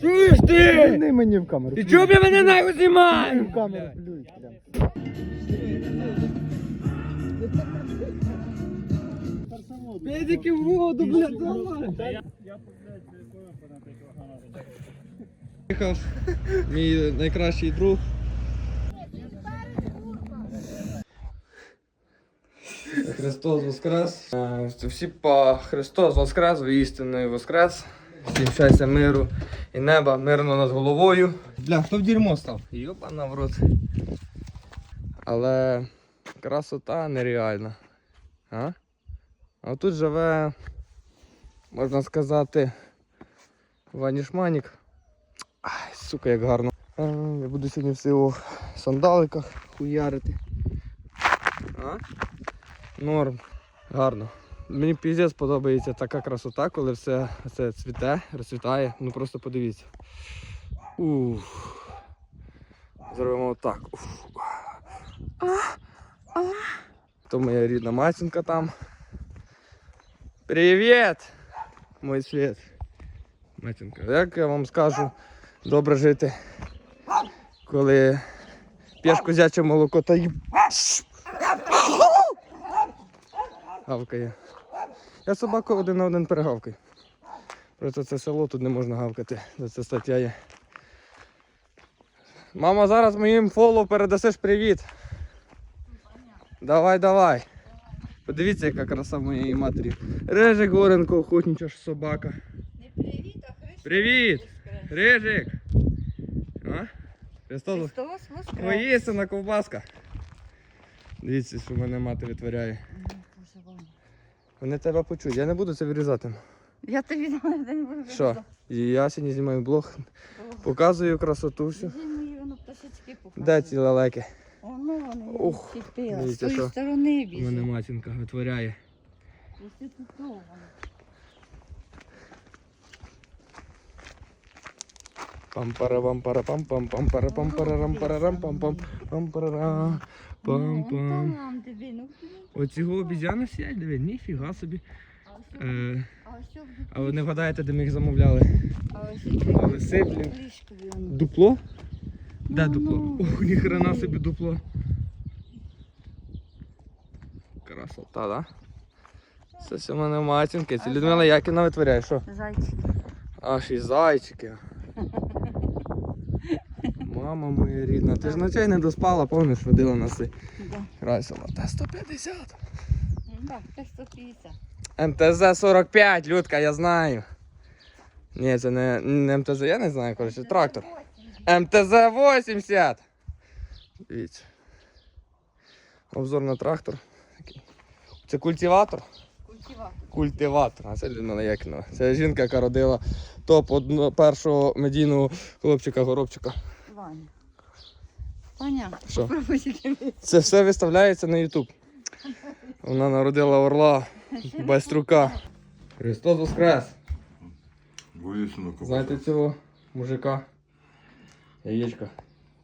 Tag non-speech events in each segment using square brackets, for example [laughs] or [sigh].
Чуєш ти? Не мені в камеру. Ти чого бля мене нахуй в знімаєш? камеру плюй, прям. Педики в воду, блядь, давай. Приїхав мій найкращий друг. Христос Воскрес. Е, Всі по Христос Воскрес, істинний Воскрес. Всім миру і неба, мирно над головою. Бля, хто в дерьмо став? Йопана в рот. Але красота нереальна. А? А тут живе, можна сказати, Ванішманік. Ай, сука, як гарно. А, я буду сьогодні в в сандаликах хуярити. А? Норм. Гарно. Мені піздець подобається така красота, коли все це цвіте, розцвітає. Ну просто подивіться. Ух. Зробимо отак. То моя рідна матінка там. Привіт! Мой світ. Матінка. Як я вам скажу, добре жити, коли п'єш козяче молоко та й гавкає. Я собаку один на один перегавкаю. Просто це село тут не можна гавкати. Це стаття є. Мама, зараз моїм фоллоу передасиш привіт. Давай, давай. Подивіться, яка краса моєї матері. Режик Горенко, охотнича ж собака. Не привіт, а Христос Привіт! Рижик! А? Христос Христос Воскрес. Воїсина ковбаска. Дивіться, що в мене мати витворяє. Вони тебе почують, я не буду це вирізати. Я тобі [laughs] не буду Що? І я сьогодні знімаю блог, показую красоту всю. Де ці лелеки? Воно вони Ух, вчепила. З тої біжі. сторони У мене матінка витворяє. Проституцована. Пам пара пам пара пам пам пам пара пам пара рам пара рам пам пам пам пара пам Ну, пам. ну, Оцього обізяни сидять, диви, ніфіга собі. Е, а ви не вгадаєте, де ми їх замовляли? А Але сиплі. Дупло? Де Ну, дупло? ну. Ох, ніхрена собі дупло. Красота, да? Це все в мене матінки. Це Людмила Якіна витворяє, що? Зайчики. Аж і зайчики. [laughs] Мама моя рідна, ти ж ночей не доспала, помниш, водила нас і Да. красила. Та 150. Ну, Так, це 150. МТЗ 45, Людка, я знаю. Ні, це не, не МТЗ, я не знаю, коротше, трактор. МТЗ 80. Дивіться. Обзор на трактор. Це культиватор? Культиватор. Культиватор. А це Людмила Якінова. Це жінка, яка родила топ одно, першого медійного хлопчика горобчика. Ваня. Ваня, Що? Це все виставляється на YouTube. Вона народила орла байструка. Христос Воскрес! Воїстину. Знаєте цього мужика? Яєчка.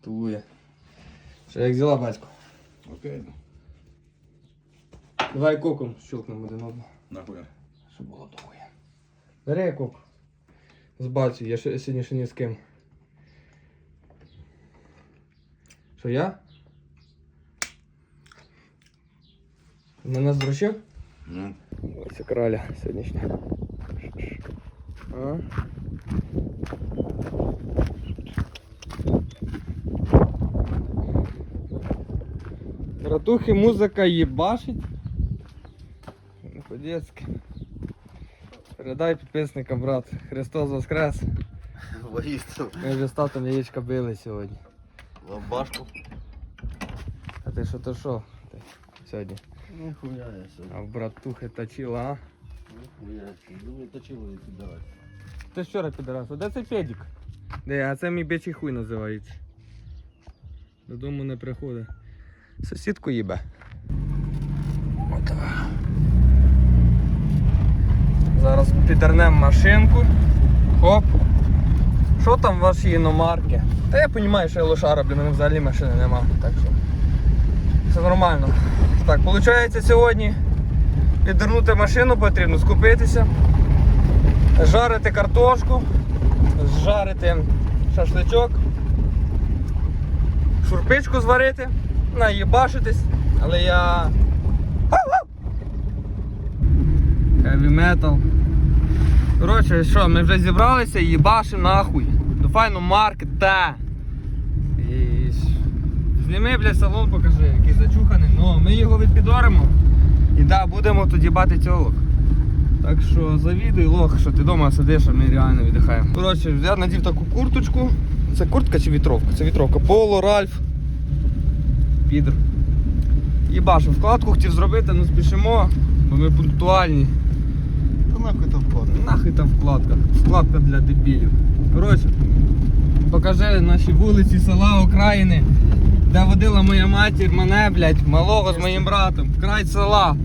Тулує. Що як діла, батько? Окей. Давай коком щелкнемо один одного. Нахуя. Щоб було тугує. Бери кок. З бацю, я ще- сьогодні ще ні з ким. Що я? На нас зручив? Ну, Ось краля сьогоднішня. А? Братухи, музика їбашить. Не по-детськи. Передай підписникам, брат. Христос Воскрес. воїстину. Ми вже з татом яєчка били сьогодні. Ламбашку. А ти що то що? Ти сьогодні? Ніхуя я сьогодні. А в братухи точила, а? Ніхуя я сьогодні. Думаю, точило і піддавати. Ти вчора підарас, а де цей педик? Де, а це мій бичий хуй називається. Додому не приходить. Сусідку їбе. От. Зараз підернемо машинку. Хоп. Що там ваші іномарки? Та я розумію, що я лошара, блін, взагалі машини нема. Так що все нормально. Так, виходить сьогодні підернути машину потрібно, скупитися жарити картошку, зжарити шашличок, шурпичку зварити, наїбашитись, але я. Heavy metal. Коротше, що, ми вже зібралися і їбашим нахуй. Файну маркет, та. І... Зніми, блядь, салон покажи, який зачуханий. Ну, ми його відпідоримо. І да, будемо тоді бати цьолок. Так що завідуй лох, що ти вдома сидиш, а ми реально віддихаємо. Коротше, я надів таку курточку. Це куртка чи вітровка? Це вітровка. Поло, Ральф. Підр. Їбашу, вкладку хотів зробити, ну спішимо, бо ми пунктуальні. Та нахуй там вкладка. Нахуй там вкладка. Вкладка для дебілів. Коротше, покажи наші вулиці, села, окраїни, де водила моя матір, мене, блядь, малого з моїм братом. в Край села.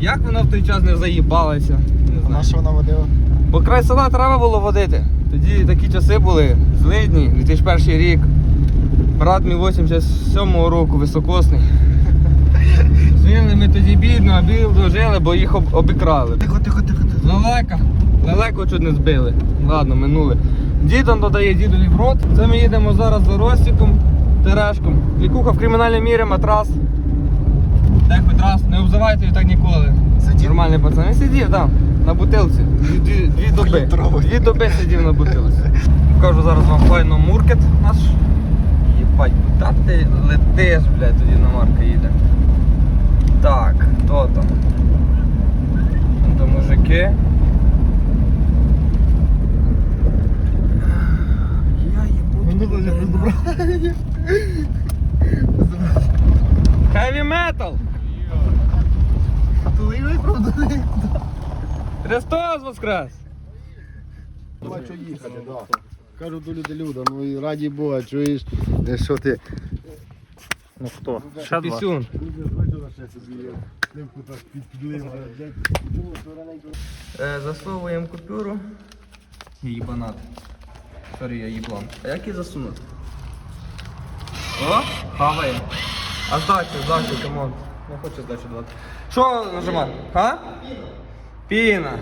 Як вона в той час не заїбалася? Не знаю. що вона водила? Бо край села треба було водити. Тоді такі часи були, злидні, 2001 рік. Брат мій 87-го року, високосний. Жили ми тоді бідно, а бідно жили, бо їх обікрали. Тихо, тихо, тихо, тихо. Лелека. Лелеку чуть не збили. Ладно, минули. Дідон додає дідолі в рот. Це ми їдемо зараз за Ростіком, Терешком. Лікуха в кримінальній мірі, матрас. Де хоч раз, не обзивайте її так ніколи. Сидів? Нормальний пацан. Він сидів, там, на бутилці. Дві, дві, дві доби. Дві доби сидів на бутилці. Покажу зараз вам файно муркет наш. Єбать, куди ти летиш, блядь, тоді на Марка їде. Так, хто там? Вон Там мужики. Я їбу. Heavy metal! Христос воскрес! Бачу їхати, да. Кажу до люди, Люда, ну і раді Бога, чуєш, Е, що ти? Ну хто? Ще два. Пісюн. Е, засовуємо купюру. Їбанат. Сорі, я їблан. А як її засунути? О, хаває. А здачу, здачу, камон. Не хочу здачу давати. Що нажимати? А? Піна.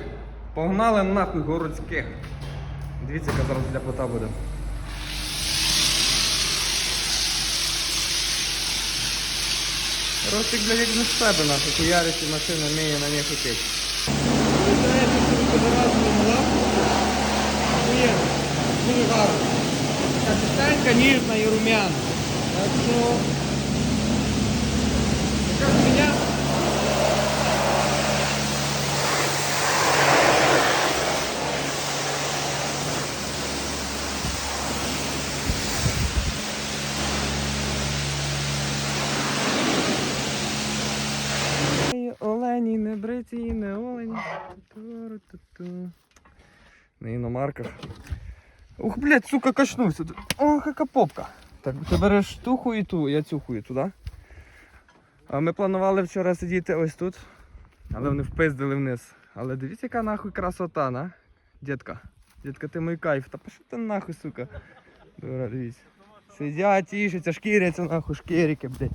Погнали нахуй городських. Дивіться, яка зараз для плита буде. Ростик, блядь, як не з себе нахуй, хуярить машина вміє на ній хотіти. Дуже гарно. Така чистенька, ніжна і рум'яна. Так що... Яка ж мене? Олені, не бриті, не олені. Ту-ру-ту-ту. На іномарках. Ух, блядь, сука, качнувся. Ох, яка попка. Так, ти береш ту хуїту, я цю хуїту, да? А ми планували вчора сидіти ось тут, але вони впиздили вниз. Але дивіться, яка нахуй красота, на? Дітка. Дітка, ти мій кайф. Та пішов ти нахуй, сука. Дура, дивіться. Сидять, тішаться, шкіряться нахуй, шкірики, блядь.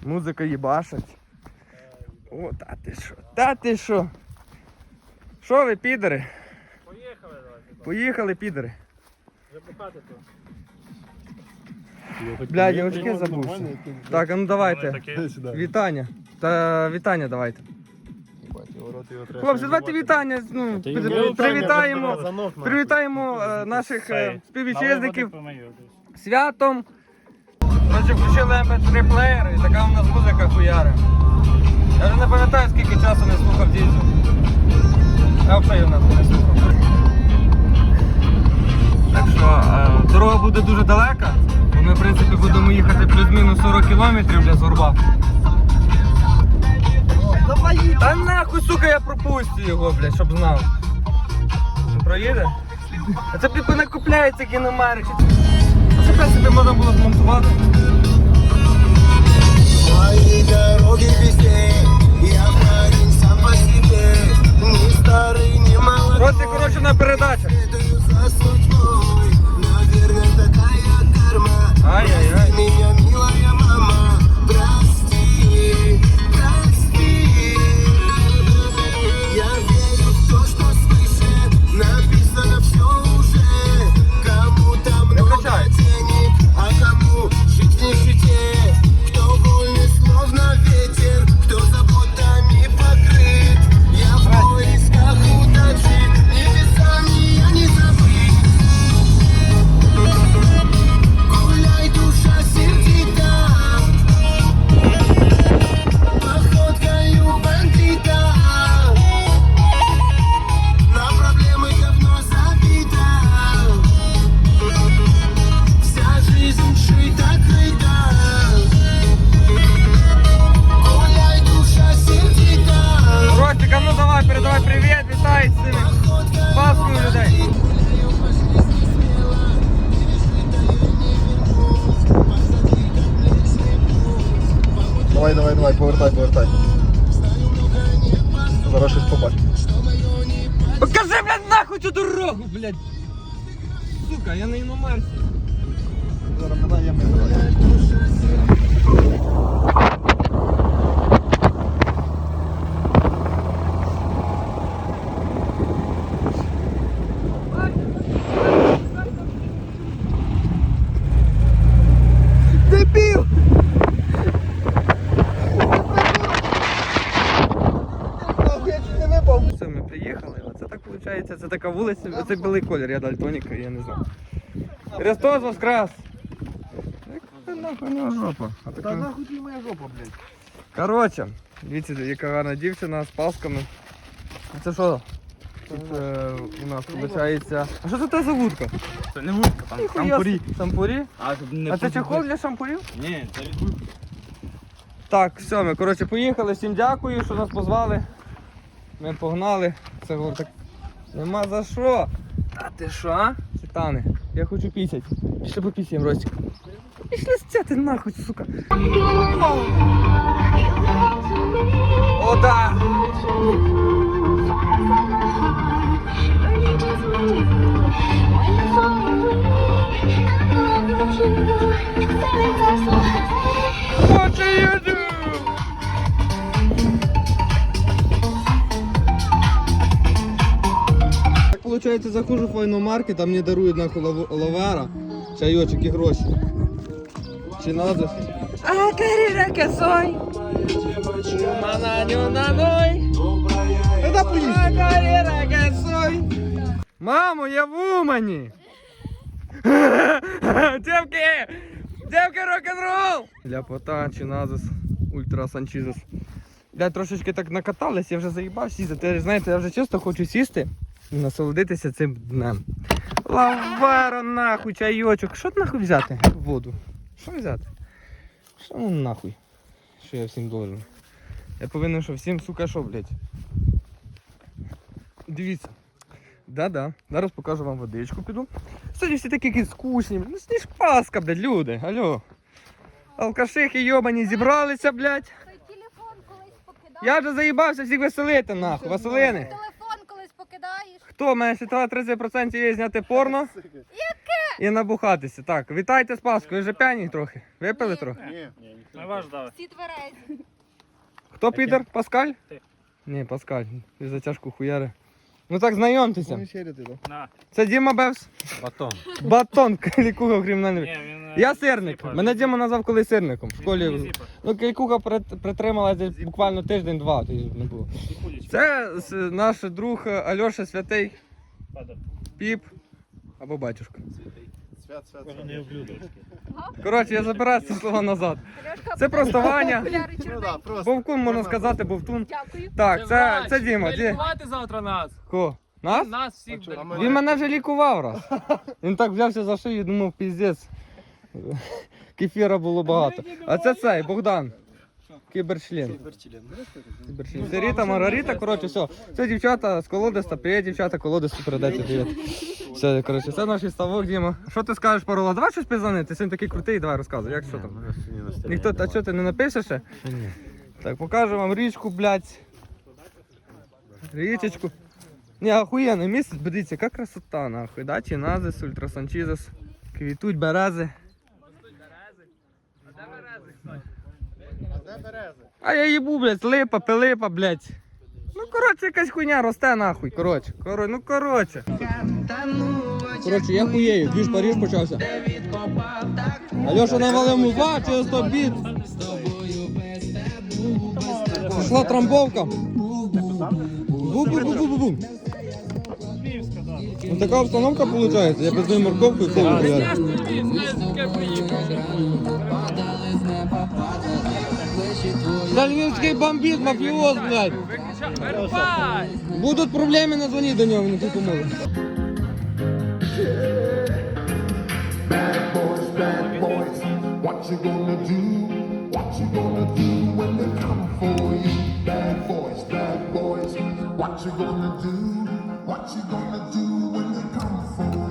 Музика їбашить. О, та ти що? Та ти що? Що ви, підери? Поїхали давайте. Поїхали, підери. Вже бухати то. Блядь, я очки забувся. Так, а ну давайте. Вітання. Та вітання давайте. Хлопці, давайте вітання. Ну, при- привітаємо. Привітаємо е, наших е, співвітчизників святом. Коротше, включили MP3 плеєр і така у нас музика хуяри. Я вже не пам'ятаю, скільки часу не слухав дізю. Я взагалі його нахуй не слухав. Так що е, дорога буде дуже далека. Ми, в принципі, будемо їхати плюс-мінус 40 кілометрів для Зорба. Та нахуй, сука, я пропустю його, блядь, щоб знав. Проїде? А це типу не купляється кіномерик. Це, в принципі, можна було змонтувати. Мои дороги песней, я парень сам по себе, не старый, ни молодой, на передачах. следую за судьбой, наверное, такая карма. Ай-яй-яй. Цю блядь! Сука, я на іномарці. Зараз я мене. Дебіл! Все, ми приїхали. Оце так виходить, це така вулиця, це білий колір, я дальтонік, я не знаю. Христос Воскрес! Яка нахуй у нього жопа? Та нахуй тобі моя жопа, блядь. Коротше, дивіться, яка гарна дівчина з пасками. Це що? Тут е, у нас виходить. А що це та за вудка? Це не вудка, там Шампурі. Шампурі? А, тут не А це чехол для шампурів? Ні, це від вудки. Так, все, ми коротше поїхали. Всім дякую, що нас позвали. Ми погнали. Це говорю так. Нема за що. А ти що? а? Титани, я хочу пісять. Пішли попісяємо, Ростик. Пішли стяти нахуй, сука. О, да! What Получается, захожу в файномаркет, а мне дарують нахуй лав- лавера, чайочок і гроші. Чи надо? А карірака сой. Мананю наной. Та поїсть. Мамо, я в Умані. [laughs] Девки! Девки рок-н-рол! Ляпота, чиназис, ультра санчізис. Я трошечки так накатались, я вже заїбав сісти. Знаєте, я вже чисто хочу сісти і насолодитися цим днем. Лавера нахуй, чайочок. Що нахуй взяти? Воду. Що взяти? Що ну нахуй? Що я всім должен? Я повинен, що всім, сука, що, блядь? Дивіться. Да-да. Зараз покажу вам водичку піду. Сьогодні всі такі якісь скучні. Ну сніж паска, блядь, люди. Алло. Алкашихи йобані зібралися, блядь. Телефон колись покидаєш. Я вже заїбався всіх веселити, нахуй. Василини. Хто? Мене ще 30% є зняти порно. І набухатися. Так, вітайте з Паскою. Ви вже п'яні трохи. Випили трохи? Ні. Ми вас ждали. Всі тверезі. Хто підер? Паскаль? Ти. Ні, Паскаль. Ти за тяжку хуяри. Ну так знайомтеся. Це Діма Бевс. Батон. Батон, [laughs] лікуга кримінальний. Ні, він... Я сирник. зіпа. Мене Діма назвав коли сирником. В школі. зіпа. Ну, кількуха притримала десь буквально тиждень-два, то не було. Це наш друг Альоша Святий Піп або батюшка. Свят, свят, свят. Коротше, я забираю ці слова назад. Це просто Ваня. Ну. Бовкун, можна сказати, бовтун. Так, це, це Діма. Ді... Лікувати завтра нас. Ко? Нас? Нас всіх. Він мене вже лікував раз. Він так взявся за шию, і думав, піздець. [laughs] Кефіра було багато. А це цей, Богдан. Кіберчлен. Кіберчлен. Це Ріта, Маргарита, коротше, все. Це дівчата з колодиста, привіт, дівчата, колодисту передайте привіт. Все, коротше, це наш ставок, Діма. Що ти скажеш, Парола? Давай щось пізнани, ти сьогодні такий крутий, давай розказуй, як що там? Ніхто, а що ти не напишеш ще? Так, покажу вам річку, блядь. Річечку. Не, охуєнне місце, дивіться, яка красота, нахуй, да? Чиназис, ультрасанчізис, квітуть берези. А я їбу, блядь, липа, пилипа, блядь. Ну, коротше, якась хуйня росте нахуй, коротше. Коро... Ну, коротше. Коротше, я хуєю, двіж Паріж почався. Альоша навалив музла через 100 біт. Пішла трамбовка. Бу-бу-бу-бу-бу. Ось така обстановка виходить, я без морковку і колу хуярю. Да львівський бомбіт, мафіоз, блядь. Будуть проблеми, назвоніть до нього, він тобі поможе. boys, bad boys. What you gonna do? What you gonna do when they come for you? Bad boys, bad boys. What you gonna do? What you gonna do when they come for you?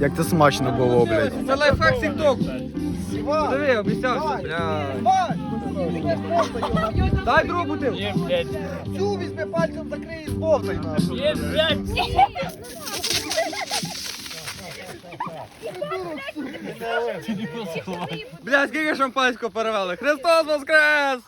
Як це смачно було, блядь. Це лайфхак сікток. Диви, обіцявся, блядь. Дай другу бутилку. Є, блядь. Цю візьми пальцем закрий і збовтай. Є, блядь. Блядь, скільки шампанського перевели? Христос воскрес!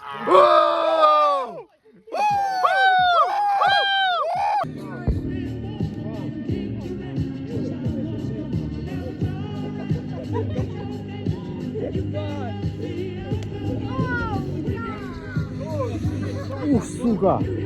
四个。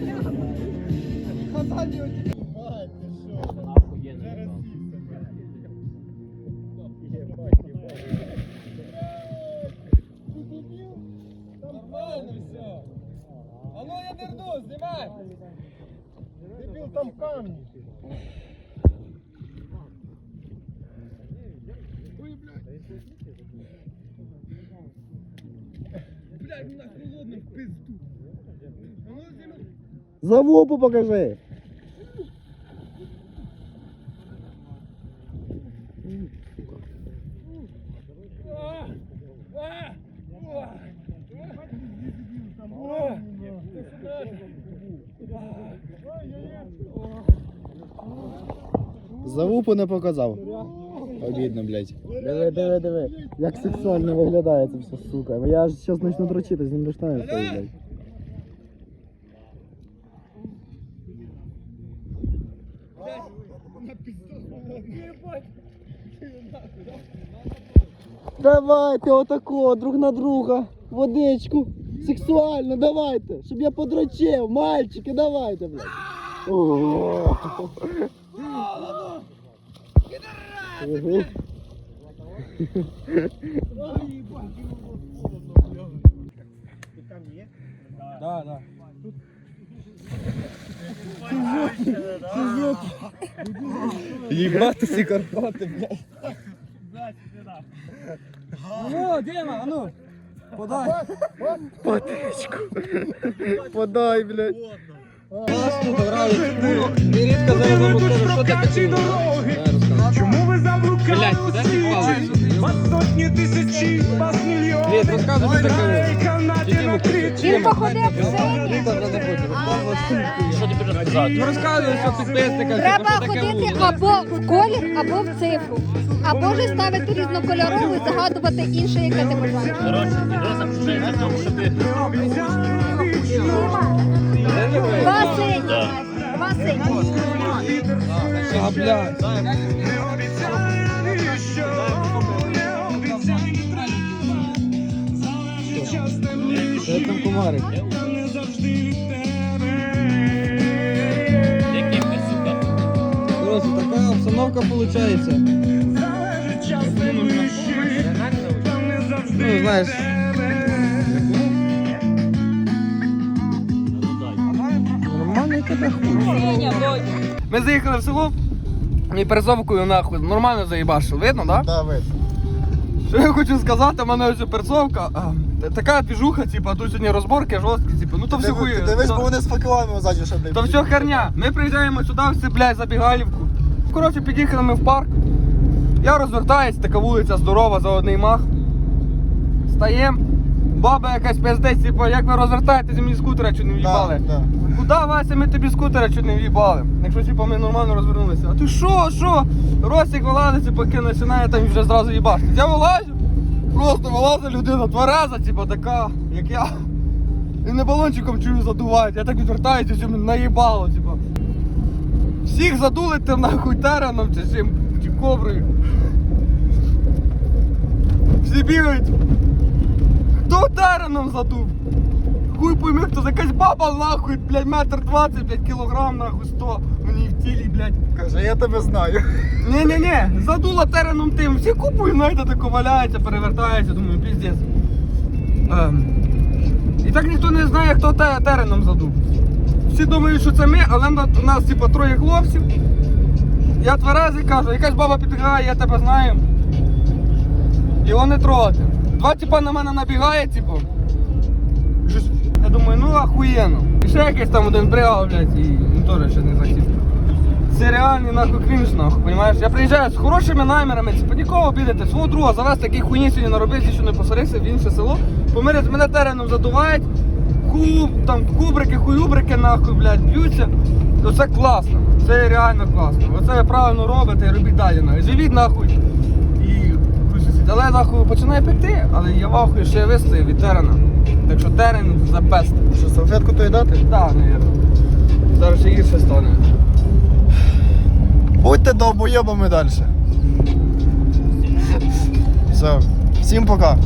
Уу! Ух, сука. А Завупу покажи. Завупу не показав. Обідно, блядь. Диви, диви, диви. Як сексуально виглядає це все, сука. Я ж зараз почну дрочити, з ним стою, блядь. Давайте отако, друг на друга, водичку. Сексуально, давайте, щоб я подрочив, мальчики, давайте, блядь. Да, да. Їбати ці Карпати, блядь. Ну, Дима, а ну. Подай. Водичку. Подай, блядь. Ти рідко зараз що таке дороги. Чому ви заблукали куди ти? Сотні тисячі, вас мільйони. Він походив. Що тобі розказати? Ну розказуй, що підписникам, Треба ходити або в колір, або в цифру. Або ж ставити різнокольорову і загадувати інше, яке ти бажаєш. Два сині. Сині. А, блядь. Це там комарик. який ти, сука. Короче, така обстановка получается. Ну, знаєш. Ми заїхали в село і пересовкою нахуй нормально заїбашив. Видно, да? Да, видно. Що я хочу сказати, в мене ось перцовка, така піжуха, типу, а тут сьогодні розборки жорсткі, типу, ну то все хує. то- вони з факелами ззаді ще, блядь. то все херня. Ми приїжджаємо сюди, все, блядь, забігалівку. Коротше, під'їхали ми в парк. Я розвертаюсь, така вулиця здорова за одний мах. Стаєм. Баба якась пиздець, типу, як ви розвертаєтесь, мені скутера чуть не в'їбали. Да, да. Куда Вася, ми тобі скутера чуть не в'їбали. Якщо типу, ми нормально розвернулися. А ти що, що? Ростик вилазить, поки починає там вже зразу їбашити. Я вилазю, просто вилазить людина, твереза, типу, така, як я. І не балончиком чую задувають. Я так відвертаюся, що мене наїбало, типу. Всіх задули там нахуй тереном чи чим, чи коврою. Всі бігають. Хто тереном задув? Хуй пойми, хто за якась баба нахуй, блядь, метр двадцять, блядь, кілограм нахуй, сто. Мені в тілі, блядь. Каже, я тебе знаю. Ні-ні-ні, задула тереном тим. Всі купують, знаєте, тако валяється, перевертається, думаю, піздець. Ем. І так ніхто не знає, хто те тереном задув. Всі думають, що це ми, але у нас типу, троє хлопців. Я тверезий кажу, якась баба підбігає, я тебе знаю. Його не трогати. Два типа на мене набігає, типу. Ахуєнно. І ще якийсь там один бригав, блядь, і він теж ще не захотів. Це реальний нахуй крінж, нахуй, понімаєш? Я приїжджаю з хорошими намірами, типу нікого обідати, свого друга завести, який хуйні сьогодні наробив, що не посорився в інше село. Помирять, мене тереном задувають, куб, там кубрики, хуюбрики, нахуй, блядь, б'ються. Ну це класно, це реально класно. Оце ви правильно робите і робіть далі, нахуй. Живіть нахуй. І але нахуй починає пекти, але я вахую, що я вистояв від терена. Так що терен запестить. Що, салфетку то й дати? Так, да, навірно. Зараз ще гірше стане. Будьте довбойобами далі. Все. Всім пока.